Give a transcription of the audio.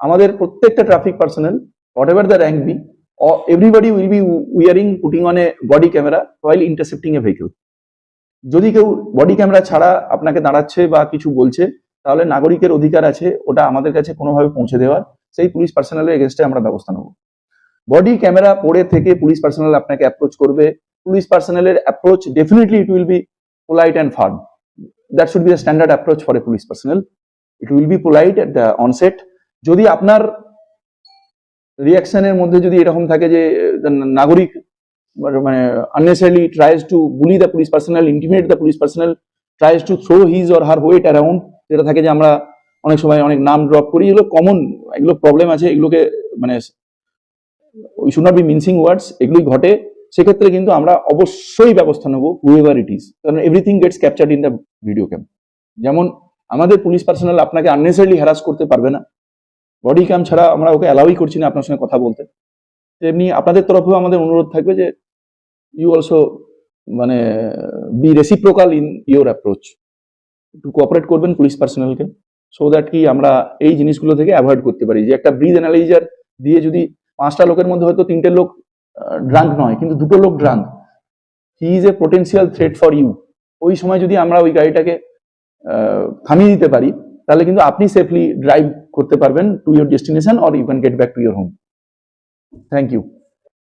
আমাদের প্রত্যেকটা traffic personnel whatever the rank be everybody will be wearing putting on a body camera while intercepting a vehicle যদি কেউ body camera ছাড়া আপনাকে দাঁড়াচ্ছে বা কিছু বলছে, তাহলে নাগরিকের অধিকার আছে, ওটা আমাদের কাছে কোনোভাবে পৌঁছে দেওয়ার। সেই পুলিশ পার্সোনালের এগেনস্টে আমরা ব্যবস্থা নেব। বডি ক্যামেরা পড়ে থেকে পুলিশ পার্সোনাল আপনাকে অ্যাপ্রোচ করবে। Police পার্সোনালের approach definitely it will be polite and firm that should be the standard approach for a police personnel it will be polite at the onset যদি আপনার রিয়াকশনের মধ্যে যদি এরকম থাকে যে নাগরিক মানে unnecessarily tries to bully the police personnel, intimidate the police personnel, tries to throw his or her weight around যেটা থাকে যে আমরা অনেক সময় অনেক নাম ড্রপ করি এগুলো কমন এগুলো প্রবলেম আছে এগুলোকে মানে we should not be mincing words এগুলোই ঘটে। সেক্ষেত্রে কিন্তু আমরা অবশ্যই ব্যবস্থা নেব হুএভার ইট ইজ কারণ everything gets captured in the video cam যেমন আমাদের পুলিশ পার্সোনাল আপনাকে আননেসারিলি হ্যারাস করতে পারবে না। বডি ক্যাম ছাড়া আমরা ওকে অ্যালাউই করছি না আপনার সঙ্গে কথা বলতে। তেমনি আপনাদের তরফেও আমাদের অনুরোধ থাকবে যে ইউ অলসো মানে be reciprocal in your approach একটু কোঅপারেট করবেন পুলিশ পার্সোনালকে সো দ্যাট কি আমরা এই জিনিসগুলো থেকে অ্যাভয়েড করতে পারি। যে একটা ব্রিজ অ্যানালাইজার দিয়ে যদি পাঁচটা লোকের মধ্যে হয়তো তিনটে লোক ড্রাঙ্ক নয়, কিন্তু দুটো লোক drunk he is a potential threat for you ওই সময় যদি আমরা ওই গাড়িটাকে থামিয়ে দিতে পারি, তাহলে কিন্তু আপনি সেফলি ড্রাইভ করতে পারবেন to your destination or you can get back to your home thank you